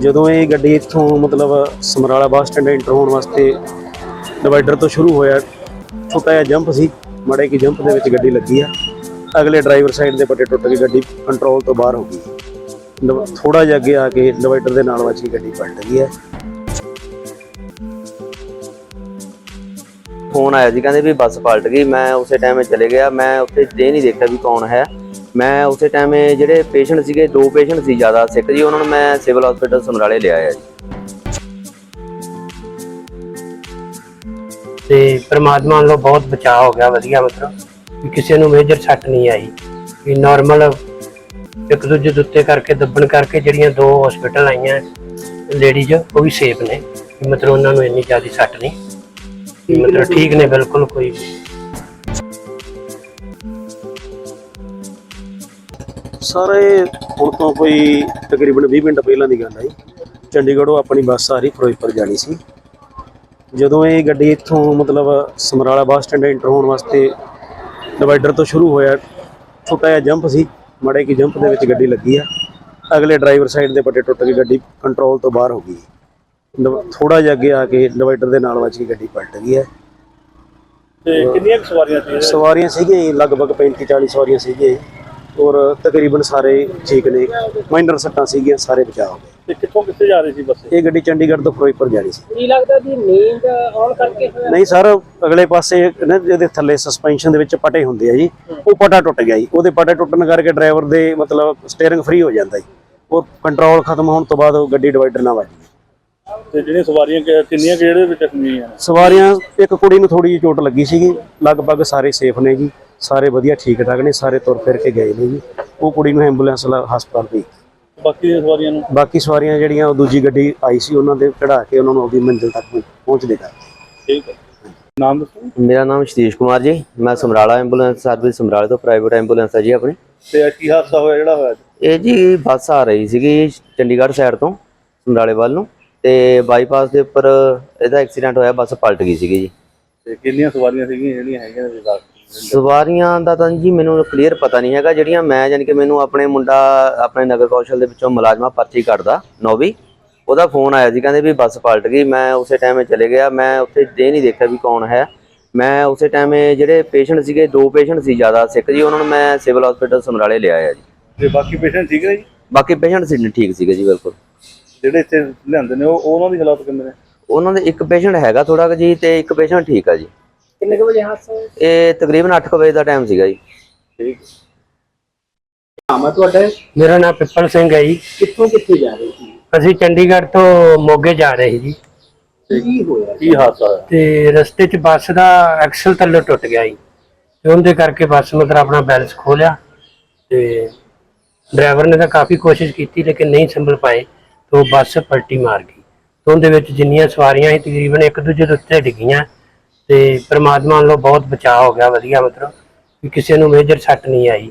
ਜਦੋਂ ਇਹ ਗੱਡੀ ਇੱਥੋਂ ਮਤਲਬ ਸਮਰਾਲਾ ਬੱਸ ਸਟੈਂਡ ਐਂਟਰ ਹੋਣ ਵਾਸਤੇ ਡਿਵਾਈਡਰ ਤੋਂ ਸ਼ੁਰੂ ਹੋਇਆ, ਛੋਟਾ ਜਿਹਾ ਜੰਪ ਸੀ, ਮੜੇ ਕੀ ਜੰਪ ਦੇ ਵਿੱਚ ਗੱਡੀ ਲੱਗੀ ਆ। ਅਗਲੇ ਡਰਾਈਵਰ ਸਾਈਡ ਦੇ ਪੱਟੇ ਟੁੱਟ ਕੇ ਗੱਡੀ ਕੰਟਰੋਲ ਤੋਂ ਬਾਹਰ ਹੋ ਗਈ। ਥੋੜਾ ਜਿਹਾ ਅੱਗੇ ਆ ਕੇ ਡਿਵਾਈਡਰ ਦੇ ਨਾਲ ਵੱਜ ਗੱਡੀ ਪਲਟ ਗਈ ਹੈ ਫੋਨ ਆਇਆ ਸੀ, ਕਹਿੰਦੇ ਵੀ ਬੱਸ ਪਲਟ ਗਈ, ਮੈਂ ਉਸੇ ਟਾਈਮ ਚਲੇ ਗਿਆ, ਮੈਂ ਉੱਥੇ ਇਹ ਨਹੀਂ ਦੇਖਿਆ ਵੀ ਕੌਣ ਹੈ। ਮੈਂ ਉਸੇ ਟਾਈਮ ਜਿਹੜੇ ਪੇਸ਼ੈਂਟ ਸੀਗੇ, ਦੋ ਪੇਸ਼ੈਂਟ ਸੀ ਜ਼ਿਆਦਾ ਸਿੱਖ ਜੀ, ਉਹਨਾਂ ਨੂੰ ਮੈਂ ਸਿਵਲ ਹਸਪੀਟਲ ਸਮਰਾਲੇ ਲਿਆਇਆ ਜੀ। ਤੇ ਪਰਮਾਤਮਾ ਵੱਲੋਂ ਬਹੁਤ ਬਚਾਅ ਹੋ ਗਿਆ, ਵਧੀਆ ਮਤਲਬ ਵੀ ਕਿਸੇ ਨੂੰ ਮੇਜਰ ਸੱਟ ਨਹੀਂ ਆਈ। ਵੀ ਨਾਰਮਲ ਇੱਕ ਦੂਜੇ ਦੇ ਉੱਤੇ ਕਰਕੇ, ਦੱਬਣ ਕਰਕੇ ਜਿਹੜੀਆਂ ਦੋ ਹਸਪੀਟਲ ਆਈਆਂ ਲੇਡੀਜ਼ ਉਹ ਵੀ ਸੇਫ ਨੇ। ਮਤਲਬ ਉਹਨਾਂ ਨੂੰ ਇੰਨੀ ਜ਼ਿਆਦਾ ਸੱਟ ਨਹੀਂ। ਮਤਲਬ ਠੀਕ ਨੇ, ਬਿਲਕੁਲ ਕੋਈ ਸਾਰੇ ਹੁਣ ਤੋਂ ਕੋਈ ਤਕਰੀਬਨ 20 ਮਿੰਟ ਪਹਿਲਾਂ ਦੀ ਗੱਲ ਹੈ ਚੰਡੀਗੜ੍ਹੋਂ ਆਪਣੀ ਬੱਸ ਆ ਰਹੀ ਫਿਰੋਜ਼ਪੁਰ ਜਾਣੀ ਸੀ। ਜਦੋਂ ਇਹ ਗੱਡੀ ਇੱਥੋਂ ਮਤਲਬ ਸਮਰਾਲਾ ਬੱਸ ਸਟੈਂਡ ਐਂਟਰ ਹੋਣ ਵਾਸਤੇ ਡਿਵਾਈਡਰ ਤੋਂ ਸ਼ੁਰੂ ਹੋਇਆ ਛੋਟਾ ਜਿਹਾ ਜੰਪ ਸੀ ਮੜੇ ਕੀ ਜੰਪ ਦੇ ਵਿੱਚ ਗੱਡੀ ਲੱਗੀ ਆ। ਅਗਲੇ ਡਰਾਈਵਰ ਸਾਈਡ ਦੇ ਪੱਟੇ ਟੁੱਟ ਕੇ ਗੱਡੀ ਕੰਟਰੋਲ ਤੋਂ ਬਾਹਰ ਹੋ ਗਈ। ਥੋੜਾ ਜਿਹਾ ਅੱਗੇ ਆ ਕੇ ਡਿਵਾਈਡਰ ਦੇ ਨਾਲ ਵੱਜ ਕੇ ਗੱਡੀ ਪਲਟ ਗਈ ਹੈ ਤੇ ਕਿੰਨੀਆਂ ਸਵਾਰੀਆਂ ਸੀ? ਸਵਾਰੀਆਂ ਸੀਗੀਆਂ ਲਗਭਗ 35 40 ਸਵਾਰੀਆਂ ਸੀਗੀਆਂ ਔਰ ਤਕਰੀਬਨ ਸਾਰੇ ਠੀਕ ਨੇ। ਮਾਈਨਰ ਸੱਟਾਂ ਸੀਗੀਆਂ ਸਾਰੇ ਬਚਾਅ ਹੋ ਗਏ। ਤੇ ਕਿੱਥੋਂ ਕਿੱਥੇ ਜਾ ਰਹੀ ਸੀ ਬੱਸ? ਇਹ ਗੱਡੀ ਚੰਡੀਗੜ੍ਹ ਤੋਂ ਫਿਰੋਜ਼ਪੁਰ ਜਾਣੀ ਸੀ। ਕੀ ਲੱਗਦਾ ਵੀ ਨੀਂਦ ਆਉਣ ਕਰਕੇ ਨਹੀਂ ਸਰ ਅਗਲੇ ਪਾਸੇ ਨਾ ਜਿਹਦੇ ਥੱਲੇ ਸਸਪੈਂਸ਼ਨ ਦੇ ਵਿੱਚ ਪਟੇ ਹੁੰਦੇ ਆ ਜੀ ਉਹ ਪਟਾ ਟੁੱਟ ਗਿਆ ਜੀ। ਉਹਦੇ ਪਟੇ ਟੁੱਟਣ ਕਰਕੇ ਡਰਾਈਵਰ ਦੇ ਮਤਲਬ ਸਟੀਅਰਿੰਗ ਫ੍ਰੀ ਹੋ ਜਾਂਦਾ ਜੀ। ਉਹ ਕੰਟਰੋਲ ਖਤਮ ਹੋਣ ਤੋਂ ਬਾਅਦ ਉਹ ਗੱਡੀ ਡਿਵਾਈਡਰ ਨਾਲ ਵੱਜ ਗਈ। ਤੇ ਜਿਹੜੀਆਂ ਸਵਾਰੀਆਂ ਕਿ- ਕਿੰਨੀਆਂ ਕਿ ਜਿਹੜੇ ਵਿੱਚ ਜ਼ਖਮੀ ਆ ਸਵਾਰੀਆਂ ਇੱਕ ਕੁੜੀ ਨੂੰ ਥੋੜੀ ਜਿਹੀ ਚੋਟ ਲੱਗੀ ਸੀਗੀ। ਲਗਭਗ ਸਾਰੇ ਸੇਫ ਨੇ ਜੀ। ਸਾਰੇ ਵਧੀਆ ਠੀਕ ਠਾਕ ਨੇ ਸਾਰੇ ਤੁਰ ਫਿਰ ਕੇ ਗਏ ਨੇ ਜੀ। ਉਹ ਕੁੜੀ ਨੂੰ ਐਂਬੂਲੈਂਸ ਨਾਲ ਹਸਪਤਾਲ ਭੇਜ ਬਾਕੀ ਦੀਆਂ ਸਵਾਰੀਆਂ ਨੂੰ? ਬਾਕੀ ਸਵਾਰੀਆਂ ਜਿਹੜੀਆਂ ਉਹ ਦੂਜੀ ਗੱਡੀ ਆਈ ਸੀ ਉਹਨਾਂ ਦੇ ਚੜਾ ਕੇ ਉਹਨਾਂ ਨੂੰ ਆਪਣੀ ਮੰਜ਼ਿਲ ਤੱਕ ਪਹੁੰਚਦੇ ਕਰ ਠੀਕ ਹੈ। ਨਾਮ ਦੱਸੋ ਮੇਰਾ ਨਾਮ ਸਤੀਸ਼ ਕੁਮਾਰ ਜੀ। ਮੈਂ ਸਮਰਾਲਾ ਐਂਬੂਲੈਂਸ ਸਰਵਿਸ ਸਮਰਾਲੇ ਤੋਂ ਪ੍ਰਾਈਵੇਟ ਐਂਬੂਲੈਂਸ ਹੈ ਜੀ ਆਪਣੀ। ਤੇ ਇਹ ਕੀ ਹਾਦਸਾ ਹੋਇਆ ਜਿਹੜਾ ਹੋਇਆ ਇਹ ਜੀ ਬੱਸ ਆ ਰਹੀ ਸੀਗੀ ਚੰਡੀਗੜ੍ਹ ਸਾਈਡ ਤੋਂ ਸਮਰਾਲੇ ਵੱਲ ਨੂੰ। ਤੇ ਬਾਈਪਾਸ ਦੇ ਉੱਪਰ ਇਹਦਾ ਐਕਸੀਡੈਂਟ ਹੋਇਆ ਬੱਸ ਪਲਟ ਗਈ ਸੀਗੀ ਜੀ। ਤੇ ਕਿੰਨੀਆਂ ਸਵਾਰੀਆਂ ਸੀਗੀਆਂ ਜਿਹੜੀਆਂ ਹੈਗੀਆਂ ਨੇ ਵਿਭਾਗ ਸਵਾਰੀਆਂ ਦਾ ਤਾਂ ਜੀ ਮੈਨੂੰ ਕਲੀਅਰ ਪਤਾ ਨਹੀਂ ਹੈਗਾ ਜਿਹੜੀਆਂ ਮੈਂ ਯਾਨੀ ਕਿ ਮੈਨੂੰ ਆਪਣੇ ਮੁੰਡਾ ਆਪਣੇ ਨਗਰ ਕੌਸ਼ਲ ਦੇ ਵਿੱਚੋਂ ਮੁਲਾਜ਼ਮਾ ਪਰਚੀ ਕੱਢਦਾ ਨੌਵੀਂ। ਉਹਦਾ ਫੋਨ ਆਇਆ ਸੀ ਕਹਿੰਦੇ ਵੀ ਬੱਸ ਪਲਟ ਗਈ ਮੈਂ ਉਸੇ ਟਾਈਮ ਚਲੇ ਗਿਆ ਮੈਂ ਉੱਥੇ ਇਹ ਨਹੀਂ ਦੇਖਿਆ ਵੀ ਕੌਣ ਹੈ। ਮੈਂ ਉਸੇ ਟਾਈਮ ਜਿਹੜੇ ਪੇਸ਼ੈਂਟ ਸੀਗੇ ਦੋ ਪੇਸ਼ੈਂਟ ਸੀ ਜ਼ਿਆਦਾ ਸਿੱਖ ਜੀ ਉਹਨਾਂ ਨੂੰ ਮੈਂ ਸਿਵਲ ਹਸਪੀਟਲ ਸਮਰਾਲੇ ਲਿਆਇਆ ਜੀ। ਤੇ ਬਾਕੀ ਪੇਸ਼ੈਂਟ ਠੀਕ ਨੇ ਜੀ? ਬਾਕੀ ਪੇਸ਼ੈਂਟ ਸੀ ਠੀਕ ਸੀਗੇ ਜੀ ਬਿਲਕੁਲ। ਜਿਹੜੇ ਇੱਥੇ ਲਿਆਂਦੇ ਨੇ ਉਹ ਉਹਨਾਂ ਦੀ ਹਾਲਤ ਕਿੰਨੇ ਨੇ? ਉਹਨਾਂ ਦੇ ਇੱਕ ਪੇਸ਼ੈਂਟ ਹੈਗਾ ਥੋੜਾ ਜੀ ਤੇ ਇੱਕ ਪੇਸ਼ੈਂਟ ਠੀਕ ਆ ਜੀ। ਕਿੰਨੇ ਕੁ ਵਜੇ ਹਾਦਸਾ ਹੋਇਆ? ਇਹ ਤਕਰੀਬਨ 8 ਵਜੇ ਦਾ ਟਾਈਮ ਸੀਗਾ ਜੀ। ਠੀਕ। ਹੈ ਤੁਹਾਡਾ? ਮੇਰਾ ਨਾਮ ਪਿੱਪਲ ਸਿੰਘ ਹੈ ਜੀ। ਕਿੱਥੋਂ ਕਿੱਥੇ ਜਾ ਰਹੇ ਸੀ? ਅਸੀਂ ਚੰਡੀਗੜ੍ਹ ਤੋਂ ਮੋਗੇ ਜਾ ਰਹੇ ਸੀ ਜੀ। ਕੀ ਹੋਇਆ? ਕੀ ਹਾਦਸਾ ਹੋਇਆ? ਤੇ ਰਸਤੇ 'ਚ ਬੱਸ ਦਾ ਐਕਸਲ ਥੱਲੇ ਟੁੱਟ ਗਿਆ ਜੀ। ਤੇ ਉਹਦੇ ਕਰਕੇ ਬੱਸ ਮਤਲਬ ਆਪਣਾ ਬੈਲੈਂਸ ਖੋ ਲਿਆ ਤੇ ਡਰਾਈਵਰ ਨੇ ਤਾਂ ਕਾਫੀ ਕੋਸ਼ਿਸ਼ ਕੀਤੀ ਲੇਕਿਨ ਨਹੀਂ ਸੰਭਲ ਪਾਏ। ਤੇ ਉਹ ਬੱਸ ਪਲਟੀ ਮਾਰ ਗਈ। ਤੇ ਉਹਦੇ ਵਿੱਚ ਜਿੰਨੀਆਂ ਸਵਾਰੀਆਂ ਸੀ ਤਕਰੀਬਨ ਇੱਕ ਦੂਜੇ ਦੇ ਉੱਤੇ ਡਿੱਗੀਆਂ। ਤੇ ਪ੍ਰਮਾਤਮਾ ਵੱਲੋਂ ਬਹੁਤ ਬਚਾਅ ਹੋ ਗਿਆ ਵਧੀਆ ਮਤਲਬ ਵੀ ਕਿਸੇ ਨੂੰ ਮੇਜਰ ਸੱਟ ਨਹੀਂ ਆਈ।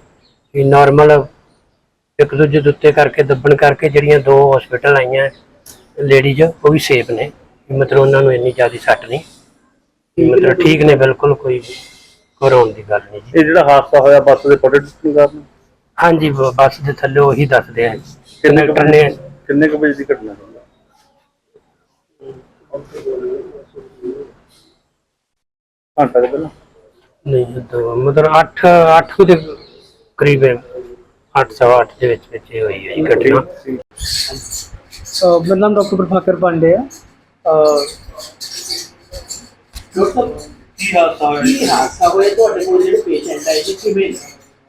ਵੀ ਨਾਰਮਲ ਇੱਕ ਦੂਜੇ ਦੇ ਉੱਤੇ ਕਰਕੇ ਦੱਬਣ ਕਰਕੇ ਜਿਹੜੀਆਂ ਦੋ ਹਸਪੀਟਲ ਆਈਆਂ ਲੇਡੀਜ਼ ਉਹ ਵੀ ਸੇਫ ਨੇ। ਮਤਲਬ ਉਹਨਾਂ ਨੂੰ ਇੰਨੀ ਜ਼ਿਆਦਾ ਸੱਟ ਨਹੀਂ। ਮਤਲਬ ਠੀਕ ਨੇ ਬਿਲਕੁਲ ਕੋਈ ਘਬਰਾਉਣ ਦੀ ਗੱਲ ਨਹੀਂ ਜੀ। ਇਹ ਜਿਹੜਾ ਹਾਦਸਾ ਹੋਇਆ ਬੱਸ ਦੇ ਟੁੱਟਣ ਕਾਰਨ? ਹਾਂਜੀ ਬੱਸ ਦੇ ਥੱਲੇ ਉਹੀ ਦੱਸਦੇ ਆ। ਕਿੰਨੇ ਕੁ ਕੰਡਕਟਰ ਨੇ ਕਿੰਨੇ ਕੁ ਵਜੇ ਦੀ ਘਟਨਾ? ਹੈ। ਘੰਟਾ ਕੁ ਪਹਿਲਾਂ? ਨਹੀਂ ਦੋ ਮਤਲਬ 8 8 ਦੇ ਕਰੀਬ 8 ਸਵਾ 8 ਦੇ ਵਿੱਚ ਵਿੱਚ ਇਹ ਹੋਈ ਹੈ ਜੀ ਘਟਨਾ। ਅਹ ਮੇਰਾ ਨਾਮ ਡਾਕਟਰ ਪ੍ਰਭਾਕਰ ਪਾਂਡੇ ਹੈ ਅਹ ਕੀ ਹਾਦਸਾ ਹੋਇਆ?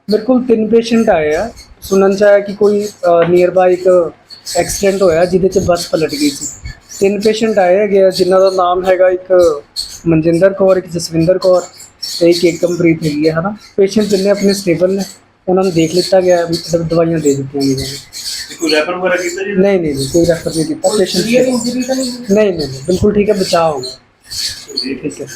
ਮੇਰੇ ਕੋਲ ਤਿੰਨ ਪੇਸ਼ੈਂਟ ਆਏ ਆ। ਸੁਣਨ ਚ ਆਇਆ ਕਿ ਕੋਈ ਨੀਅਰ ਬਾਈ ਇੱਕ ਐਕਸੀਡੈਂਟ ਹੋਇਆ ਜਿਹਦੇ ਚ ਬੱਸ ਪਲਟ ਗਈ ਸੀ। ਤਿੰਨ ਪੇਸ਼ੈਂਟ ਆਏ ਹੈਗੇ ਆ ਜਿਨ੍ਹਾਂ ਦਾ ਨਾਮ ਹੈਗਾ ਇੱਕ ਮਨਜਿੰਦਰ ਕੌਰ ਇੱਕ ਜਸਵਿੰਦਰ ਕੌਰ ਤੇ ਇੱਕ ਏਕਮਪ੍ਰੀਤ ਹੈਗੀ ਹੈ ਹਨਾ ਪੇਸ਼ੈਂਟ ਜਿੰਨੇ ਆਪਣੇ ਸਟੇਬਲ ਨੇ ਉਹਨਾਂ ਨੂੰ ਦੇਖ ਲਿੱਤਾ ਗਿਆ ਹੈ, ਦ- ਦਵਾਈਆਂ ਦੇ ਦਿੱਤੀਆਂ ਗਈਆਂ ਨੇ ਕੋਈ ਰੈਫਰ ਵਗੈਰਾ ਕੀਤਾ ਜੀ ਨਹੀਂ ਨਹੀਂ ਨਹੀਂ, ਕੋਈ ਰੈਫਰ ਨਹੀਂ ਕੀਤਾ ਪੇਸ਼ੈਂਟ ਨਹੀਂ ਨਹੀਂ ਨਹੀਂ ਬਿਲਕੁਲ ਠੀਕ ਹੈ ਬਚਾਅ ਹੋ ਗਿਆ ਠੀਕ ਹੈ